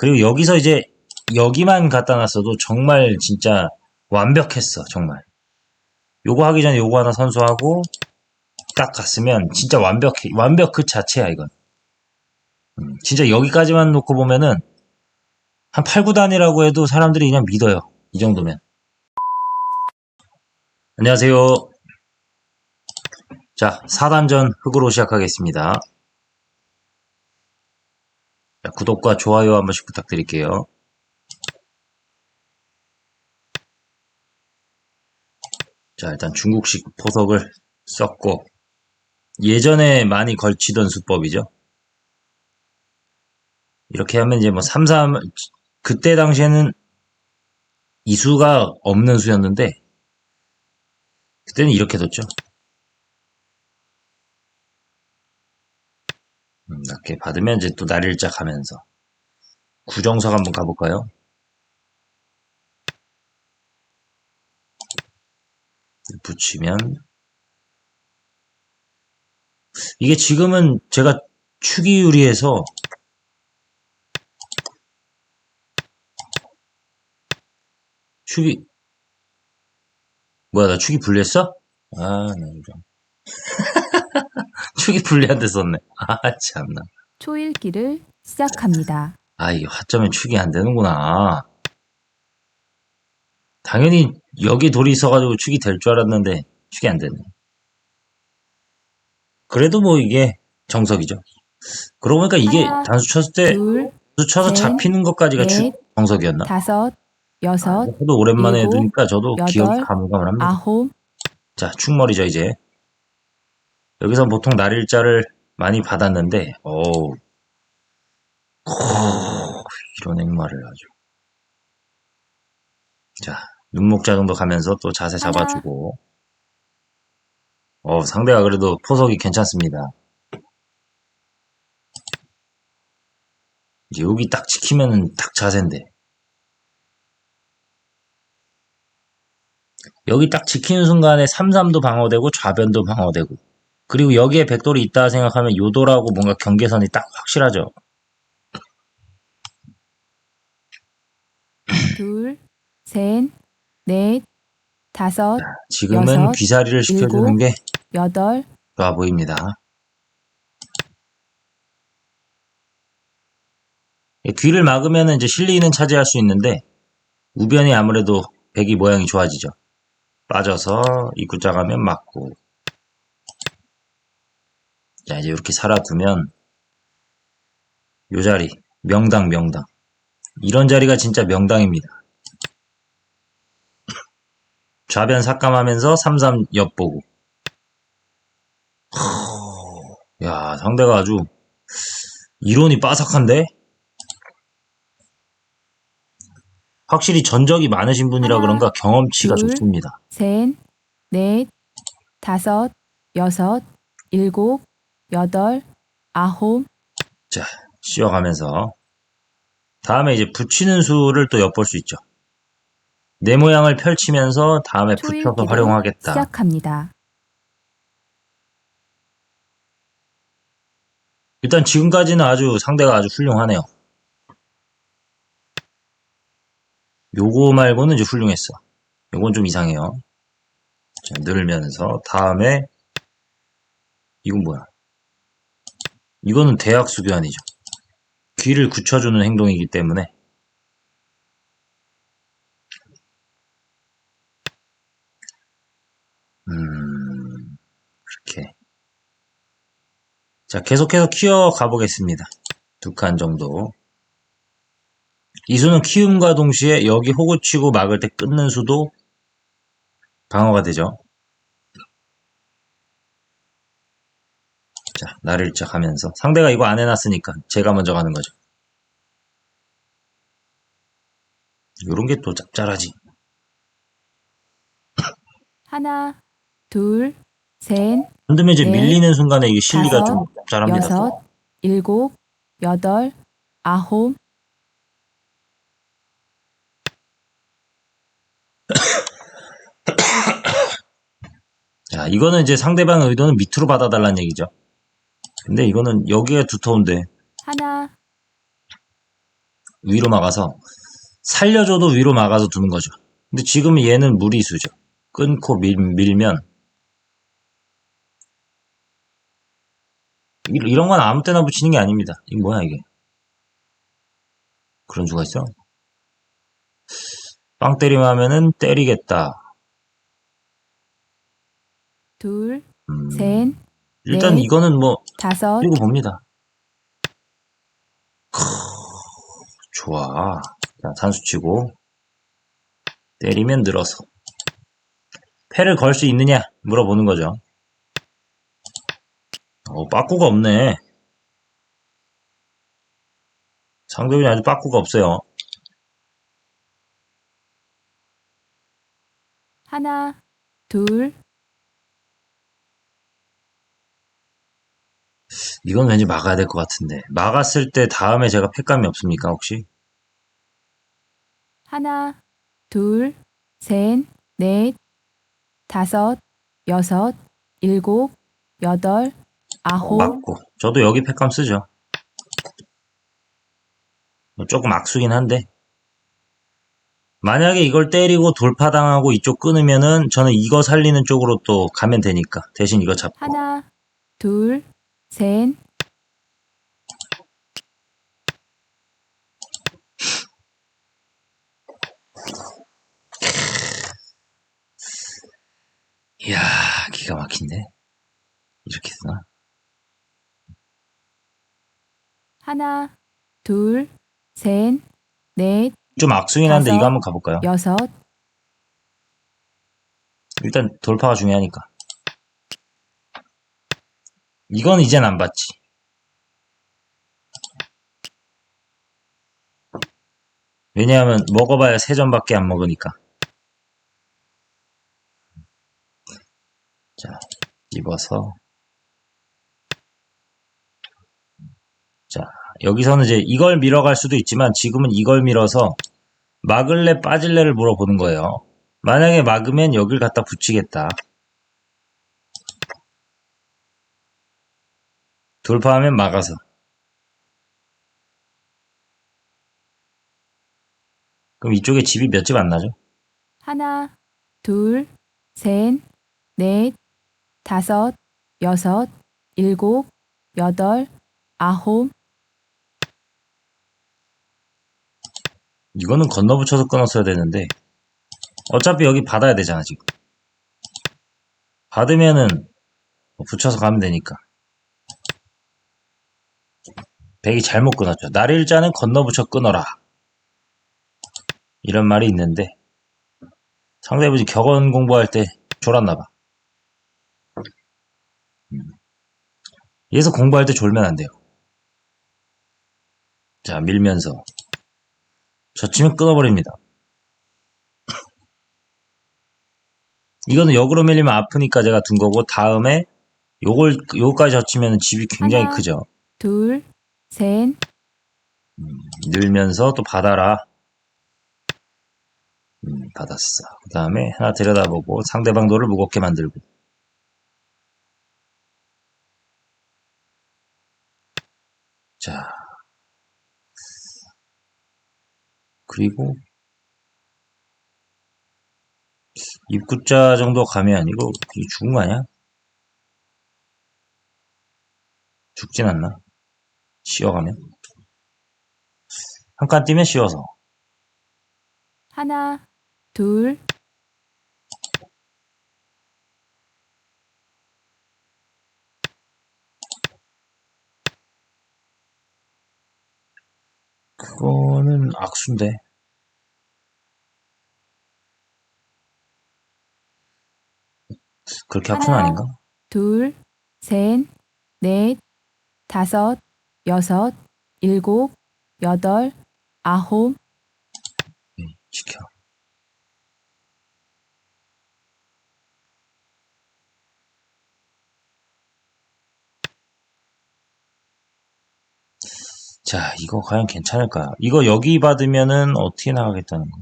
그리고 여기서 이제 여기만 갖다 놨어도 정말 진짜 완벽했어, 정말. 요거 하기 전에 요거 하나 선수하고 딱 갔으면 진짜 완벽해. 완벽 그 자체야, 이건. 음, 진짜 여기까지만 놓고 보면은 한 8, 9단이라고 해도 사람들이 그냥 믿어요. 이 정도면. 안녕하세요. 자, 4단전 흑으로 시작하겠습니다. 자, 구독과 좋아요 한 번씩 부탁드릴게요. 자, 일단 중국식 포석을 썼고, 예전에 많이 걸치던 수법이죠. 이렇게 하면 이제 뭐 3, 3, 그때 당시에는 이수가 없는 수였는데, 그때는 이렇게 뒀죠. 음, 이렇게 받으면 이제 또 날일자 가면서 구정석 한번 가볼까요? 붙이면 이게 지금은 제가 축이 유리해서 축이 뭐야 나 축이 불리했어? 아, 나 이거 축이 불리한데 썼네. 아, 참나. 초읽기를 시작합니다. 아, 이게 화점에 축이 안 되는구나. 당연히 여기 돌이 있어가지고 축이 될 줄 알았는데 축이 안 되네. 그래도 뭐 이게 정석이죠. 그러고 보니까 이게 하나, 단수 쳤을 때 둘, 단수 쳐서 셋, 잡히는 것까지가 축 넷, 정석이었나? 다섯, 여섯, 저도 오랜만에 일곱, 해두니까 저도 기억이 가물가물합니다. 아홉, 자, 축머리죠, 이제. 여기서 보통 날일자를 많이 받았는데, 어우, 코, 이런 행마를 아주. 자, 눈목자 정도 가면서 또 자세. 잡아주고. 어, 상대가 그래도 포석이 괜찮습니다. 이제 여기 딱 지키면은 딱 자세인데. 여기 딱 지키는 순간에 3-3도 방어되고 좌변도 방어되고 그리고 여기에 백돌이 있다 생각하면 요돌하고 뭔가 경계선이 딱 확실하죠. 둘, 셋, 넷, 다섯, 지금은 여섯, 귀사리를 시켜주는 일곱. 게 여덟, 좋아 보입니다. 예, 귀를 막으면 이제 실리는 차지할 수 있는데 우변이 아무래도 백이 모양이 좋아지죠. 빠져서 입구자 가면 막고 자 이제 이렇게 살아두면 요 자리 명당 명당 이런 자리가 진짜 명당입니다. 좌변 삭감하면서 3-3 엿보고 야 상대가 아주 이론이 빠삭한데 확실히 전적이 많으신 분이라 하나, 그런가 경험치가 둘. 좋습니다. 셋, 넷, 다섯, 여섯, 일곱, 여덟, 아홉, 자, 씌워가면서 다음에 이제 붙이는 수를 또 엿볼 수 있죠. 내 모양을 펼치면서 다음에 붙여서 초읽기를 활용하겠다. 시작합니다. 일단 지금까지는 아주 상대가 아주 훌륭하네요. 요거 말고는 이제 훌륭했어. 요건 좀 이상해요. 자, 늘면서 다음에 이건 뭐야? 이거는 대학 수교환이죠. 귀를 굳혀주는 행동이기 때문에 음자 계속해서 키워 가보겠습니다. 두 칸 정도 이 수는 키움과 동시에 여기 호구 치고 막을 때 끊는 수도 방어가 되죠. 자, 나를 짝 하면서 상대가 이거 안 해놨으니까 제가 먼저 가는 거죠. 요런 게 또 짭짤하지. 하나, 둘, 셋, 흔들면 이제 넷, 밀리는 순간에 이게 실리가 좀 다섯, 짭짤합니다. 또. 여섯, 일곱, 여덟, 아홉, 자, 이거는 이제 상대방 의도는 밑으로 받아달라는 얘기죠. 근데 이거는 여기가 두터운데 하나, 위로 막아서 살려줘도 위로 막아서 두는 거죠. 근데 지금 얘는 무리수죠. 끊고 밀, 밀면 이- 이런 건 아무 때나 붙이는 게 아닙니다. 이게 뭐야 이게? 그런 수가 있어? 빵 때리면 하면은 때리겠다. 둘, 음, 셋, 일단 넷. 이거는 뭐 다섯, 읽어 봅니다. 크, 좋아. 자, 단수 치고 때리면 늘어서 패를 걸 수 있느냐 물어보는 거죠. 어, 빠꾸가 없네. 상대분이 아주 빠꾸가 없어요. 하나, 둘, 이건 왠지 막아야 될 것 같은데. 막았을 때 다음에 제가 패감이 없습니까, 혹시? 하나, 둘, 셋, 넷, 다섯, 여섯, 일곱, 여덟, 아홉, 맞고. 저도 여기 패감 쓰죠. 뭐 조금 악수긴 한데. 만약에 이걸 때리고 돌파당하고 이쪽 끊으면은 저는 이거 살리는 쪽으로 또 가면 되니까. 대신 이거 잡고. 하나, 둘, 셋, 이야, 기가 막힌데. 이렇게 쓰나? 하나, 둘, 셋, 넷, 좀 악수긴 한데 다섯. 이거 한번 가볼까요? 여섯, 일단 돌파가 중요하니까. 이건 이젠 안 받지. 왜냐하면 먹어봐야 세 점밖에 안 먹으니까. 자, 입어서. 자, 여기서는 이제 이걸 밀어갈 수도 있지만 지금은 이걸 밀어서 막을래 빠질래를 물어보는 거예요. 만약에 막으면 여길 갖다 붙이겠다. 돌파하면 막아서. 그럼 이쪽에 집이 몇 집 안 나죠? 하나, 둘, 셋, 넷, 다섯, 여섯, 일곱, 여덟, 아홉, 이거는 건너붙여서 끊었어야 되는데 어차피 여기 받아야 되잖아 지금 받으면은 뭐 붙여서 가면 되니까 백이 잘못 끊었죠 날일자는 건너붙여 끊어라 이런 말이 있는데 상대분이 격언 공부할 때 졸았나봐 얘서 공부할 때 졸면 안 돼요 자 밀면서 젖히면 끊어버립니다. 이거는 역으로 밀리면 아프니까 제가 둔 거고 다음에 요걸 요거까지 젖히면 집이 굉장히 하나. 크죠. 둘, 셋, 늘면서 또 받아라. 음, 받았어. 그 다음에 하나 들여다보고 상대방 돌을 무겁게 만들고. 자. 그리고 입구자 정도 가면 이거 죽은 거 아니야? 죽진 않나? 쉬어가면? 한 칸 뛰면 쉬어서. 하나, 둘, 그거는 악수인데. 그렇게 악수는 하나. 아닌가? 둘, 셋, 넷, 다섯, 여섯, 일곱, 여덟, 아홉, 네, 지켜. 자, 이거 과연 괜찮을까? 이거 여기 받으면은 어떻게 나가겠다는 거?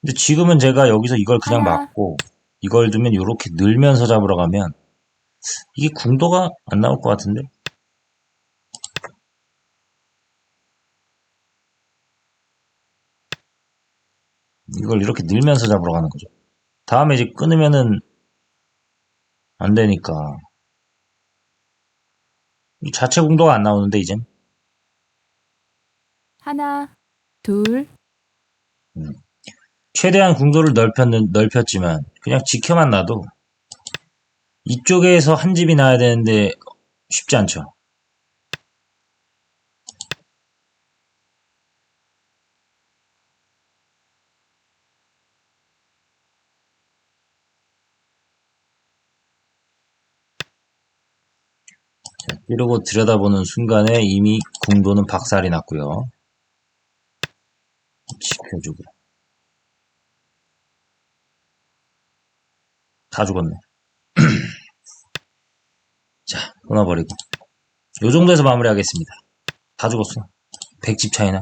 근데 지금은 제가 여기서 이걸 그냥 하나. 맞고 이걸 두면 이렇게 늘면서 잡으러 가면 이게 궁도가 안 나올 것 같은데? 이걸 이렇게 늘면서 잡으러 가는 거죠. 다음에 이제 끊으면은 안 되니까. 이 자체 공도가 안 나오는데, 이젠. 하나, 둘, 최대한 궁도를 넓혔는, 넓혔지만, 그냥 지켜만 놔도, 이쪽에서 한 집이 나야 되는데, 쉽지 않죠. 이러고 들여다보는 순간에 이미 궁도는 박살이 났고요. 지켜주고. 다 죽었네. 자, 끊어버리고. 요 정도에서 마무리하겠습니다. 다 죽었어. 100집 차이나.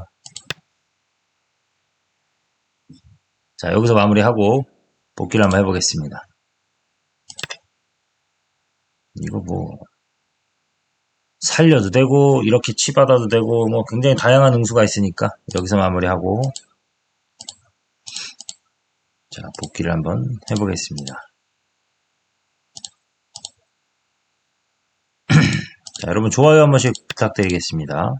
자, 여기서 마무리하고 복귀를 한번 해보겠습니다. 이거 뭐, 살려도 되고, 이렇게 치받아도 되고, 뭐 굉장히 다양한 응수가 있으니까 여기서 마무리하고, 자, 복귀를 한번 해보겠습니다. 자, 여러분 좋아요 한 번씩 부탁드리겠습니다.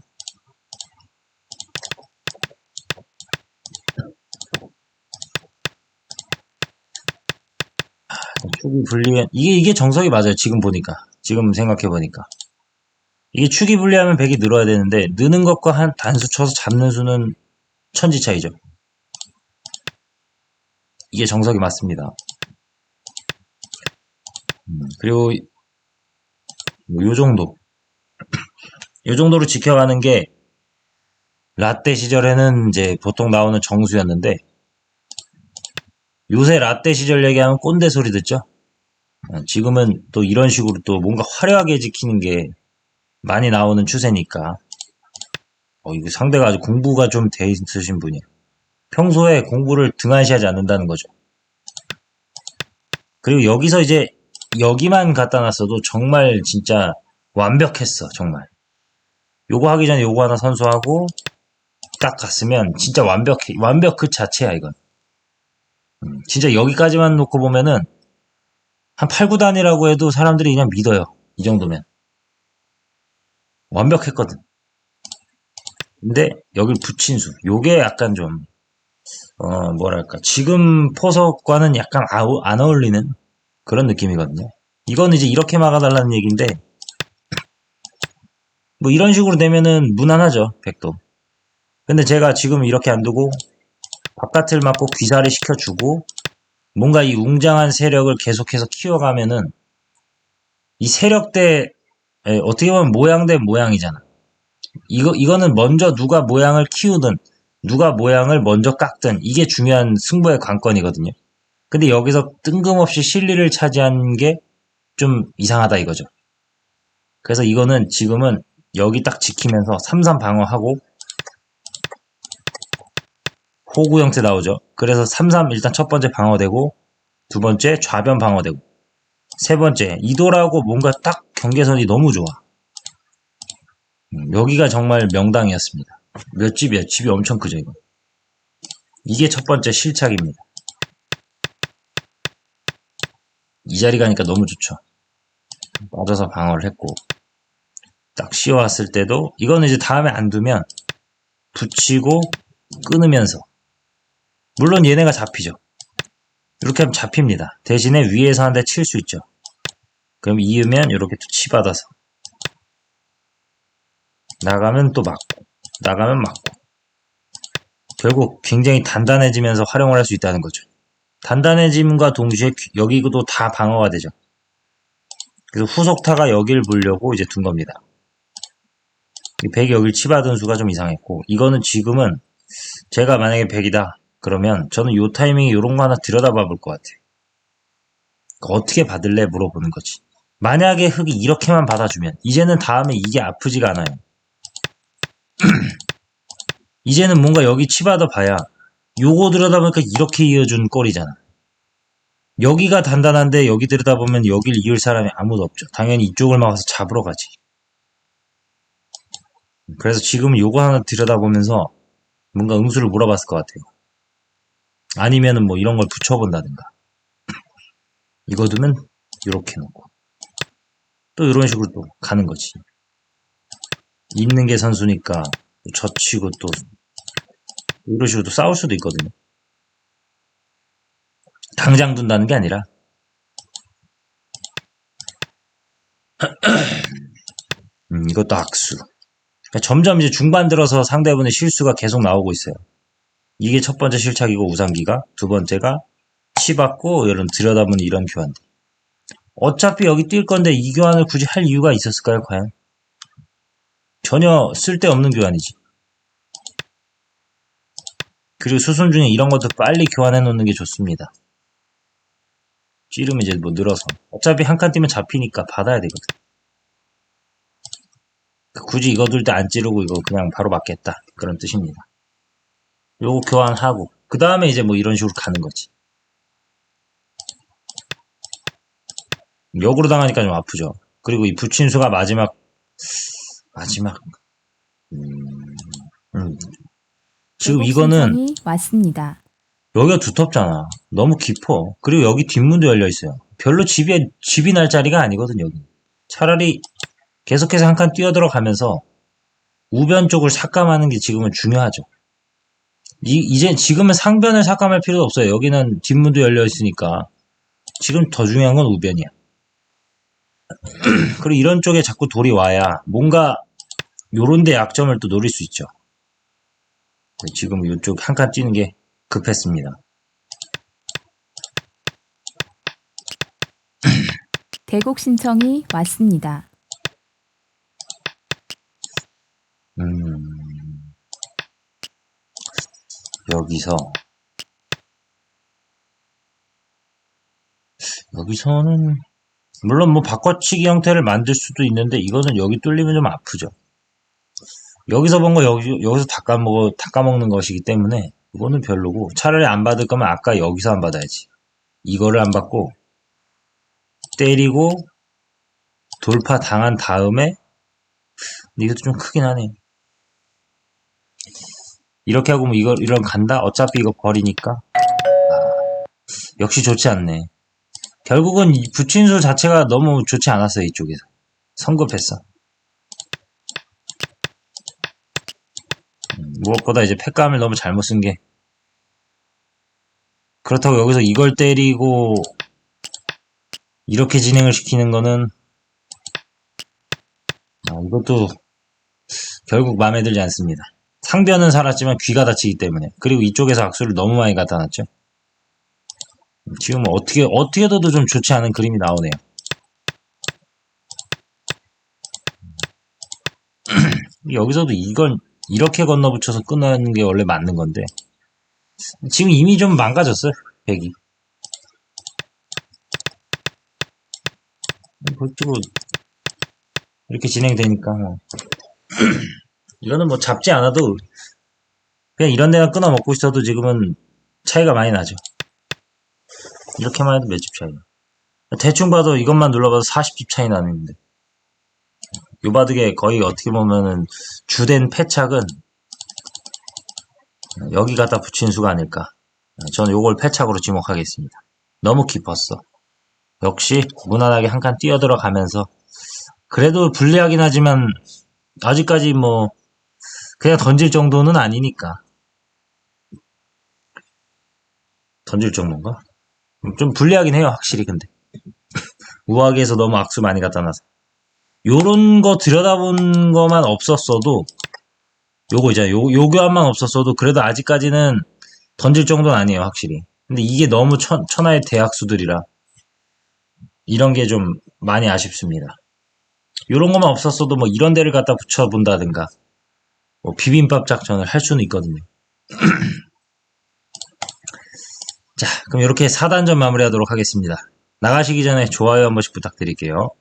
아, 축이 분리면 이게 이게 정석이 맞아요. 지금 보니까 지금 생각해 보니까 이게 축이 분리하면 100이 늘어야 되는데 느는 것과 한 단수 쳐서 잡는 수는 천지 차이죠. 이게 정석이 맞습니다. 음, 그리고 뭐요 정도 요 정도로 지켜가는 게 라떼 시절에는 이제 보통 나오는 정수였는데 요새 라떼 시절 얘기하면 꼰대 소리 듣죠? 어, 지금은 또 이런 식으로 또 뭔가 화려하게 지키는 게 많이 나오는 추세니까 어, 이거 상대가 아주 공부가 좀 돼 있으신 분이에요. 평소에 공부를 등한시하지 않는다는 거죠. 그리고 여기서 이제 여기만 갖다 놨어도 정말 진짜 완벽했어, 정말. 요거 하기 전에 요거 하나 선수하고 딱 갔으면 진짜 완벽해. 완벽 그 자체야, 이건. 음, 진짜 여기까지만 놓고 보면은 한 8, 9단이라고 해도 사람들이 그냥 믿어요. 이 정도면. 완벽했거든. 근데 여길 붙인 수. 요게 약간 좀, 어, 뭐랄까. 지금 포석과는 약간 아우- 안 어울리는 그런 느낌이거든요. 이건 이제 이렇게 막아달라는 얘기인데, 뭐 이런 식으로 되면은 무난하죠, 백도. 근데 제가 지금 이렇게 안 두고 바깥을 막고 귀사를 시켜주고 뭔가 이 웅장한 세력을 계속해서 키워가면은 이 세력 대 에, 어떻게 보면 모양 대 모양이잖아. 이거 이거는 먼저 누가 모양을 키우든 누가 모양을 먼저 깎든 이게 중요한 승부의 관건이거든요. 근데 여기서 뜬금없이 실리를 차지한 게 좀 이상하다 이거죠. 그래서 이거는 지금은 여기 딱 지키면서 3-3 방어하고 호구 형태 나오죠. 그래서 3-3 일단 첫 번째 방어되고 두 번째 좌변 방어되고 세 번째 이도라고 뭔가 딱 경계선이 너무 좋아. 음, 여기가 정말 명당이었습니다. 몇 집이야? 집이 엄청 크죠 이거. 이게 첫 번째 실착입니다. 이 자리 가니까 너무 좋죠. 빠져서 방어를 했고 딱 씌워왔을 때도 이거는 이제 다음에 안 두면 붙이고 끊으면서 물론 얘네가 잡히죠. 이렇게 하면 잡힙니다. 대신에 위에서 한 대 칠 수 있죠. 그럼 이으면 이렇게 또 치받아서 나가면 또 맞고 나가면 맞고 결국 굉장히 단단해지면서 활용을 할 수 있다는 거죠. 단단해짐과 동시에 여기도 다 방어가 되죠. 그래서 후속타가 여길 보려고 이제 둔 겁니다. 이 100이 여길 치받은 수가 좀 이상했고 이거는 지금은 제가 만약에 100이다 그러면 저는 요 타이밍에 요런 거 하나 들여다봐 볼 것 같아요. 어떻게 받을래 물어보는 거지. 만약에 흙이 이렇게만 받아주면 이제는 다음에 이게 아프지가 않아요. 이제는 뭔가 여기 치받아 봐야 요거 들여다보니까 이렇게 이어준 꼴이잖아. 여기가 단단한데 여기 들여다보면 여길 이을 사람이 아무도 없죠. 당연히 이쪽을 막아서 잡으러 가지. 그래서 지금 요거 하나 들여다보면서 뭔가 응수를 물어봤을 것 같아요. 아니면은 뭐 이런 걸 붙여본다든가. 이거 두면 이렇게 놓고. 또 이런 식으로 또 가는 거지. 있는 게 선수니까 젖히고 또 이런 식으로 또 싸울 수도 있거든요. 당장 둔다는 게 아니라 음, 이것도 악수. 그러니까 점점 이제 중반 들어서 상대분의 실수가 계속 나오고 있어요. 이게 첫 번째 실착이고 우상기가 두 번째가 치받고 이런 들여다보는 이런 교환. 어차피 여기 뛸 건데 이 교환을 굳이 할 이유가 있었을까요, 과연? 전혀 쓸데없는 교환이지. 그리고 수순 중에 이런 것도 빨리 교환해 놓는 게 좋습니다. 찌르면 이제 뭐 늘어서. 어차피 한 칸 뛰면 잡히니까 받아야 되거든. 굳이 이거 둘 때 안 찌르고 이거 그냥 바로 맞겠다. 그런 뜻입니다. 요거 교환하고. 그 다음에 이제 뭐 이런 식으로 가는 거지. 역으로 당하니까 좀 아프죠. 그리고 이 부친수가 마지막, 마지막, 음, 음. 지금 이거는 왔습니다. 여기가 두텁잖아. 너무 깊어. 그리고 여기 뒷문도 열려 있어요. 별로 집에, 집이 날 자리가 아니거든, 여기. 차라리 계속해서 한 칸 뛰어들어가면서 우변 쪽을 삭감하는 게 지금은 중요하죠. 이, 이제 지금은 상변을 삭감할 필요도 없어요. 여기는 뒷문도 열려 있으니까. 지금 더 중요한 건 우변이야. 그리고 이런 쪽에 자꾸 돌이 와야 뭔가 요런 데 약점을 또 노릴 수 있죠. 지금 이쪽 한 칸 뛰는 게 급했습니다. 대곡 신청이 왔습니다. 음, 여기서, 여기서는, 물론 뭐 바꿔치기 형태를 만들 수도 있는데, 이거는 여기 뚫리면 좀 아프죠. 여기서 본 거 여기, 여기서 닦아먹어, 닦아먹는 것이기 때문에, 이거는 별로고, 차라리 안 받을 거면 아까 여기서 안 받아야지. 이거를 안 받고, 때리고, 돌파 당한 다음에, 이것도 좀 크긴 하네. 이렇게 하고 뭐 이거 이런 간다? 어차피 이거 버리니까. 아, 역시 좋지 않네. 결국은 이 부친술 자체가 너무 좋지 않았어요, 이쪽에서. 성급했어. 음, 무엇보다 이제 팩감을 너무 잘못 쓴 게. 그렇다고 여기서 이걸 때리고, 이렇게 진행을 시키는 거는, 아, 이것도 결국 마음에 들지 않습니다. 상변은 살았지만 귀가 다치기 때문에 그리고 이쪽에서 악수를 너무 많이 갖다 놨죠. 지금 어떻게 어떻게 둬도 좀 좋지 않은 그림이 나오네요. 여기서도 이걸 이렇게 건너붙여서 끊는 게 원래 맞는 건데 지금 이미 좀 망가졌어요. 백이. 그쪽으로 이렇게 진행되니까 뭐. 이거는 뭐 잡지 않아도 그냥 이런 데가 끊어 먹고 있어도 지금은 차이가 많이 나죠. 이렇게만 해도 몇 집 차이. 대충 봐도 이것만 눌러봐도 40집 차이 나는데. 요 바둑에 거의 어떻게 보면은 주된 패착은 여기 갖다 붙인 수가 아닐까. 저는 요걸 패착으로 지목하겠습니다. 너무 깊었어. 역시 무난하게 한 칸 뛰어 들어 가면서 그래도 불리하긴 하지만 아직까지 뭐 그냥 던질 정도는 아니니까. 던질 정도인가? 좀 불리하긴 해요, 확실히 근데. 우아하게에서 너무 악수 많이 갖다 놔서. 요런 거 들여다본 거만 없었어도, 요거 이제, 요, 요 교환만 없었어도, 그래도 아직까지는 던질 정도는 아니에요, 확실히. 근데 이게 너무 천, 천하의 대학수들이라, 이런 게 좀 많이 아쉽습니다. 요런 것만 없었어도 뭐 이런 데를 갖다 붙여본다든가, 뭐 비빔밥 작전을 할 수는 있거든요. 자, 그럼 이렇게 4단 전 마무리하도록 하겠습니다. 나가시기 전에 좋아요 한 번씩 부탁드릴게요.